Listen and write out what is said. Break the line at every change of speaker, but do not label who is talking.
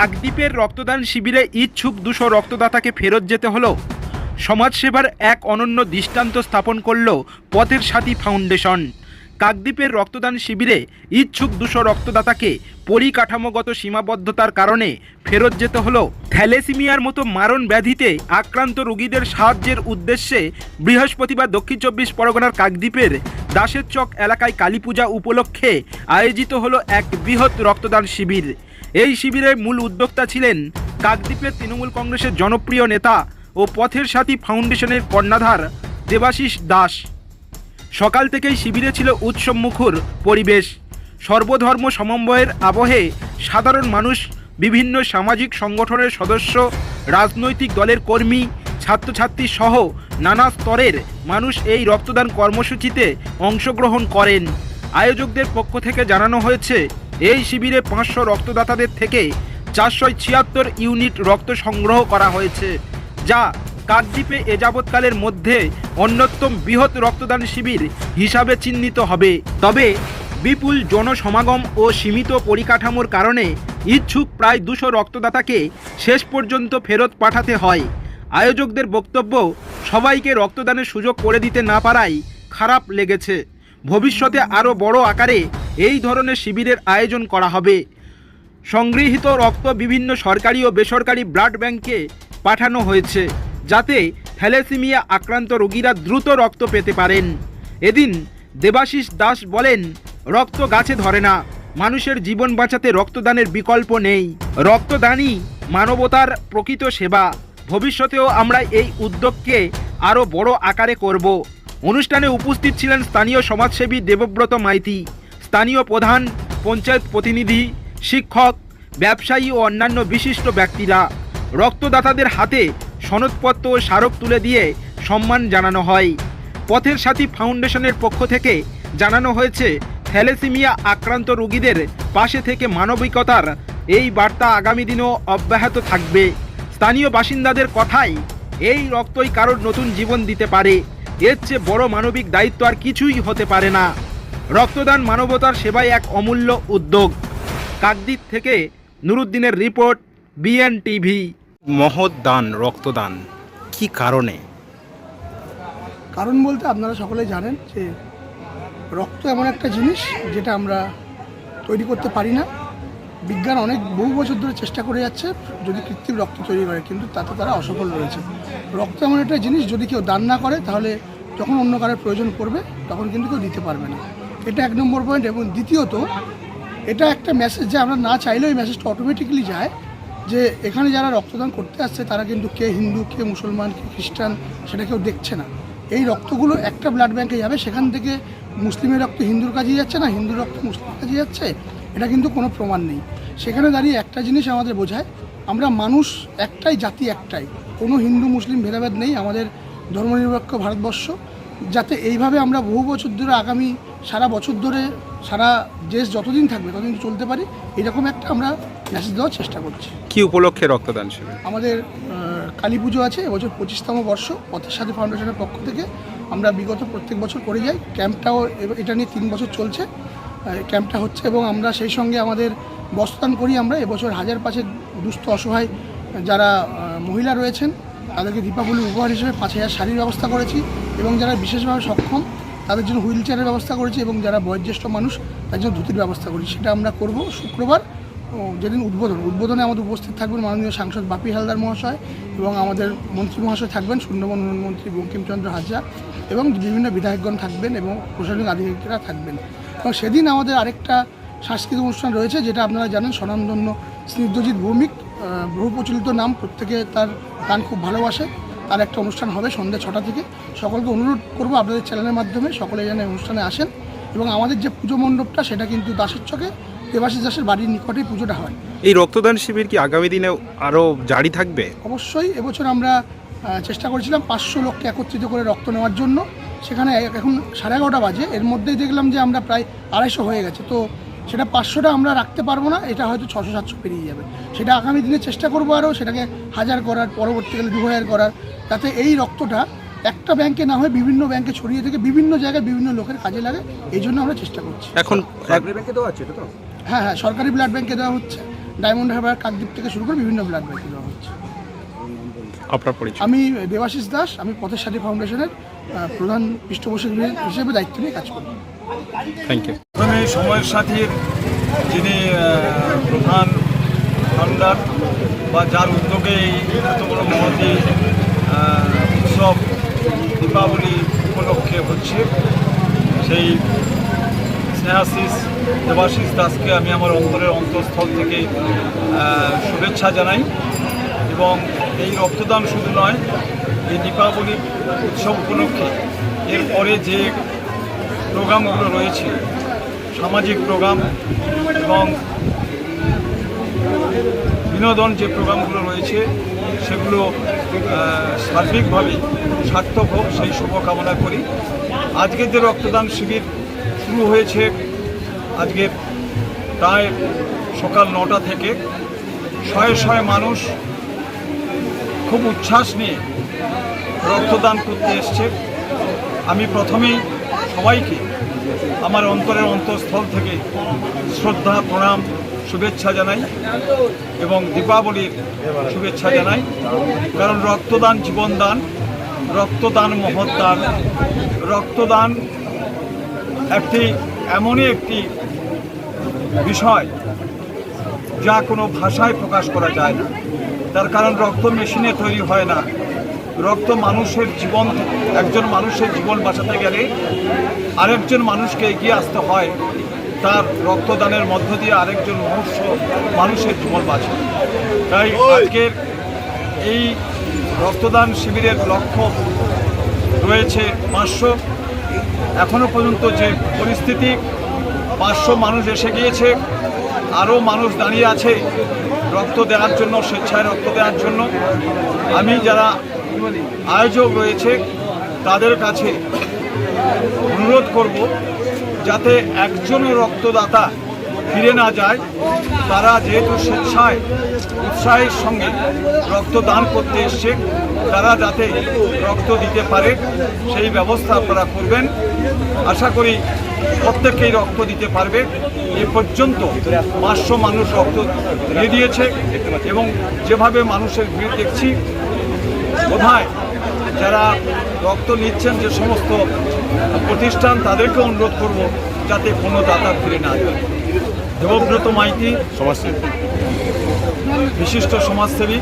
কাকদ্বীপের রক্তদান শিবিরে ইচ্ছুক দুশো রক্তদাতাকে ফেরত যেতে হলো। সমাজসেবার এক অনন্য দৃষ্টান্ত স্থাপন করল পথের সাথী ফাউন্ডেশন। কাকদ্বীপের রক্তদান শিবিরে ইচ্ছুক দুশো রক্তদাতাকে পরিকাঠামোগত সীমাবদ্ধতার কারণে ফেরত যেতে হলো। থ্যালেসিমিয়ার মতো মারণ ব্যাধিতে আক্রান্ত রোগীদের সাহায্যের উদ্দেশ্যে বৃহস্পতিবার দক্ষিণ চব্বিশ পরগনার কাকদ্বীপের দাসের চক এলাকায় কালীপূজা উপলক্ষে আয়োজিত হলো এক বৃহৎ রক্তদান শিবির। এই শিবিরের মূল উদ্যোক্তা ছিলেন কাকদ্বীপের তৃণমূল কংগ্রেসের জনপ্রিয় নেতা ও পথের সাথী ফাউন্ডেশনের কর্ণাধার দেবাশিস দাস। সকাল থেকেই শিবিরে ছিল উৎসবমুখর পরিবেশ। সর্বধর্ম সমন্বয়ের আবহে সাধারণ মানুষ, বিভিন্ন সামাজিক সংগঠনের সদস্য, রাজনৈতিক দলের কর্মী, ছাত্রছাত্রী সহ নানা স্তরের মানুষ এই রক্তদান কর্মসূচিতে অংশগ্রহণ করেন। আয়োজকদের পক্ষ থেকে জানানো হয়েছে এই শিবিরে পাঁচশো রক্তদাতাদের থেকে চারশো ছিয়াত্তর ইউনিট রক্ত সংগ্রহ করা হয়েছে, যা কাকদ্বীপে এ যাবৎকালের মধ্যে অন্যতম বৃহৎ রক্তদান শিবির হিসাবে চিহ্নিত হবে। তবে বিপুল জনসমাগম ও সীমিত পরিকাঠামোর কারণে ইচ্ছুক প্রায় দুশো রক্তদাতাকে শেষ পর্যন্ত ফেরত পাঠাতে হয়। আয়োজকদের বক্তব্য, সবাইকে রক্তদানের সুযোগ করে দিতে না পারাই খারাপ লেগেছে। ভবিষ্যতে আরও বড় আকারে এই ধরনের শিবিরের আয়োজন করা হবে। সংগৃহীত রক্ত বিভিন্ন সরকারি ও বেসরকারি ব্লাড ব্যাংকে পাঠানো হয়েছে, যাতে থ্যালেসিমিয়া আক্রান্ত রোগীরা দ্রুত রক্ত পেতে পারেন। এদিন দেবাশিস দাস বলেন, রক্ত গাছে ধরে না, মানুষের জীবন বাঁচাতে রক্তদানের বিকল্প নেই। রক্তদানই মানবতার প্রকৃত সেবা। ভবিষ্যতেও আমরা এই উদ্যোগকে আরও বড় আকারে করব। অনুষ্ঠানে উপস্থিত ছিলেন স্থানীয় সমাজসেবী দেবব্রত মাইতি। স্থানীয় প্রধান, পঞ্চায়েত প্রতিনিধি, শিক্ষক, ব্যবসায়ী ও অন্যান্য বিশিষ্ট ব্যক্তিরা রক্তদাতাদের হাতে সনদপত্র ও স্মারক তুলে দিয়ে সম্মান জানানো হয়। পথের সাথী ফাউন্ডেশনের পক্ষ থেকে জানানো হয়েছে, থ্যালেসিমিয়া আক্রান্ত রোগীদের পাশে থেকে মানবিকতার এই বার্তা আগামী দিনেও অব্যাহত থাকবে। স্থানীয় বাসিন্দাদের কথাই এই রক্তই কারোর নতুন জীবন দিতে পারে। এর চেয়ে বড় মানবিক দায়িত্ব আর কিছুই হতে পারে না। রক্তদান মানবতার সেবায় এক অমূল্য উদ্যোগ। কাকদ্বীপ থেকে নুরুদ্দিনের রিপোর্ট বিএন টিভি। মহৎ দান রক্তদান কি কারণে?
কারণ বলতে আপনারা সকলেই জানেন যে রক্ত এমন একটা জিনিস যেটা আমরা তৈরি করতে পারি না। বিজ্ঞান অনেক বহু বছর ধরে চেষ্টা করে যাচ্ছে যদি কৃত্রিম রক্ত তৈরি করে কিন্তু তাতে তারা অসফল রয়েছে। রক্ত এমন একটা জিনিস যদি কেউ দান না করে তাহলে যখন অন্য কারোর প্রয়োজন পড়বে তখন কিন্তু কেউ দিতে পারবে না। এটা এক নম্বর পয়েন্ট এবং দ্বিতীয়ত, এটা একটা মেসেজ যে আমরা না চাইলেও এই মেসেজটা অটোমেটিক্যালি যায়, যে এখানে যারা রক্তদান করতে আসছে, তারা কিন্তু কে হিন্দু, কে মুসলমান, কে খ্রিস্টান, সেটা কেউ দেখছে না। এই রক্তগুলো একটা ব্লাড ব্যাংকে যাবে, সেখান থেকে মুসলিমের রক্ত হিন্দুর কাজে যাচ্ছে না, হিন্দুর রক্ত মুসলিমের কাজে যাচ্ছে, এটা কিন্তু কোনো প্রমাণ নেই। সেখানে দাঁড়িয়ে একটা জিনিস আমাদের বোঝায়, আমরা মানুষ একটাই, জাতি একটাই। কোনো হিন্দু, মুসলিম ভেদাভেদ নেই আমাদের ধর্মনিরপেক্ষ ভারতবর্ষ। যাতে এইভাবে আমরা বহু বছর ধরে আগামী সারা বছর ধরে সারা দেশ যতদিন থাকবে ততদিন চলতে পারি এরকম একটা আমরা মেসেজ দেওয়ার চেষ্টা করছি।
কি উপলক্ষে রক্তদান শিবির?
আমাদের কালী পুজো আছে এবছর পঁচিশতম বর্ষ পথের সাথে ফাউন্ডেশনের পক্ষ থেকে আমরা বিগত প্রত্যেক বছর করে যাই। ক্যাম্পটাও এটা নিয়ে তিন বছর চলছে। ক্যাম্পটা হচ্ছে এবং আমরা সেই সঙ্গে আমাদের বস্তান করি আমরা। এবছর হাজার পাঁচেক দুস্থ অসহায় যারা মহিলা রয়েছেন তাদেরকে দীপাবলি উপহার হিসেবে পাঁচ হাজার শাড়ির ব্যবস্থা করেছি এবং যারা বিশেষভাবে সক্ষম তাদের জন্য হুইল চেয়ারের ব্যবস্থা করেছি এবং যারা বয়োজ্যেষ্ঠ মানুষ তাদের জন্য ধুতির ব্যবস্থা করেছি। সেটা আমরা করব শুক্রবার যেদিন উদ্বোধন। উদ্বোধনে আমাদের উপস্থিত থাকবেন মাননীয় সাংসদ বাপি হালদার মহাশয় এবং আমাদের মন্ত্রী মহাশয় থাকবেন সুন্দরবন উন্নয়ন মন্ত্রী বঙ্কিমচন্দ্র হাজরা এবং বিভিন্ন বিধায়কগণ থাকবেন এবং প্রশাসনিক আধিকারিকরা থাকবেন। এবং সেদিন আমাদের আরেকটা সাংস্কৃতিক অনুষ্ঠান রয়েছে, যেটা আপনারা জানেন, স্বনামধন্য স্নিগ্ধজিৎ ভৌমিক বহু প্রচলিত নাম, প্রত্যেকে তার গান খুব ভালোবাসে। তার একটা অনুষ্ঠান হবে সন্ধ্যে ছটা থেকে। সকলকে অনুরোধ করব আপনাদের চ্যানেলের মাধ্যমে সকলে যেন অনুষ্ঠানে আসেন এবং আমাদের যে পুজো মণ্ডপটা সেটা কিন্তু দাসের চকে দেবাশিস দাসের বাড়ির নিকটেই পুজোটা হয়।
এই রক্তদান শিবির কি আগামী দিনে আরও জারি থাকবে?
অবশ্যই এবছর আমরা চেষ্টা করেছিলাম পাঁচশো লোককে একত্রিত করে রক্ত নেওয়ার জন্য। সেখানে এখন সাড়ে এগারোটা বাজে এর মধ্যেই দেখলাম যে আমরা প্রায় আড়াইশো হয়ে গেছে। তো সেটা পাঁচশোটা আমরা রাখতে পারব না এটা হয়তো ছশো সাতশো পেরিয়ে যাবে। সেটা আগামী দিনে চেষ্টা করব আরও সেটাকে হাজার করার পরবর্তীকালে দু হাজার করার। যাতে এই রক্তটা একটা ব্যাংকে না হয়ে বিভিন্ন ব্যাংকে ছড়িয়ে থেকে বিভিন্ন জায়গায় বিভিন্ন লোকের কাজে লাগে এই জন্য আমরা চেষ্টা করছি।
এখন
ব্যাংকে দেওয়া আছে তো?
হ্যাঁ হ্যাঁ সরকারি ব্লাড ব্যাংকে দেওয়া হচ্ছে। ডায়মন্ড হারবার কাকদ্বীপ থেকে শুরু করে বিভিন্ন ব্লাড ব্যাংকে দেওয়া হচ্ছে।
আপনার পরিচয়।
আমি দেবাশিস দাস আমি পথের সাথী ফাউন্ডেশনের প্রধান পৃষ্ঠপোষক হিসেবে দায়িত্ব নিয়ে কাজ করি
থ্যাংক ইউ
প্রথমে সময়ের সাথীর যিনি প্রধান ফাউন্ডার বা যার উদ্যোগে এই এত বড় মহতি উৎসব দীপাবলি উপলক্ষে হচ্ছে সেই স্নেহাশিস, দেবাশিস দাসকে আমি আমার অন্তরের অন্তঃস্থল থেকে শুভেচ্ছা জানাই। এবং এই রক্তদান শুধু নয়, এই দীপাবলি উৎসব উপলক্ষে এরপরে যে প্রোগ্রামগুলো রয়েছে, সামাজিক প্রোগ্রাম এবং বিনোদন যে প্রোগ্রামগুলো রয়েছে, সেগুলো সার্বিকভাবে সার্থক হোক, সেই শুভকামনা করি। আজকে যে রক্তদান শিবির শুরু হয়েছে, আজকে প্রায় সকাল নটা থেকে শয়ে শয়ে মানুষ খুব উচ্ছ্বাস নিয়ে রক্তদান করতে এসছে। আমি প্রথমেই সবাইকে আমার অন্তরের অন্তঃস্থল থেকে শ্রদ্ধা, প্রণাম শুভেচ্ছা জানাই এবং দীপাবলির শুভেচ্ছা জানাই। কারণ রক্তদান জীবনদান, রক্তদান মহৎদান রক্তদান একটি এমনই একটি বিষয় যা কোনো ভাষায় প্রকাশ করা যায় না। তার কারণ রক্ত মেশিনে তৈরি হয় না। রক্ত মানুষের জীবন, একজন মানুষের জীবন বাঁচাতে গেলে আরেকজন মানুষকে এগিয়ে আসতে হয়। তার রক্তদানের মধ্য দিয়ে আরেকজন মনুষ্য মানুষের জীবন বাঁচে তাই আজকের এই রক্তদান শিবিরের লক্ষ্য রয়েছে পাঁচশো। এখনও পর্যন্ত যে পরিস্থিতি পাঁচশো মানুষ এসে গিয়েছে আরও মানুষ দাঁড়িয়ে আছে রক্ত দেওয়ার জন্য স্বেচ্ছায় রক্ত দেওয়ার জন্য। আমি যারা আয়োজক রয়েছে তাদের কাছে অনুরোধ করব যাতে একজনও রক্তদাতা ফিরে না যায়, তারা যেহেতু স্বেচ্ছায়, উৎসাহের সঙ্গে রক্তদান করতে এসছে, তারা যাতে রক্ত দিতে পারে, সেই ব্যবস্থা আপনারা করবেন। আশা করি প্রত্যেকেই রক্ত দিতে পারবে। এ পর্যন্ত পাঁচশো মানুষ রক্ত দিয়ে দিয়েছে এবং যেভাবে মানুষের ভিড় দেখছি, বোধহয় যারা রক্ত নিচ্ছেন যে সমস্ত প্রতিষ্ঠান তাদেরকে অনুরোধ করব যাতে কোনো দাতা ফিরে না যায়। দেবব্রত মাইতি
সমাজসেবী।
বিশিষ্ট সমাজসেবী।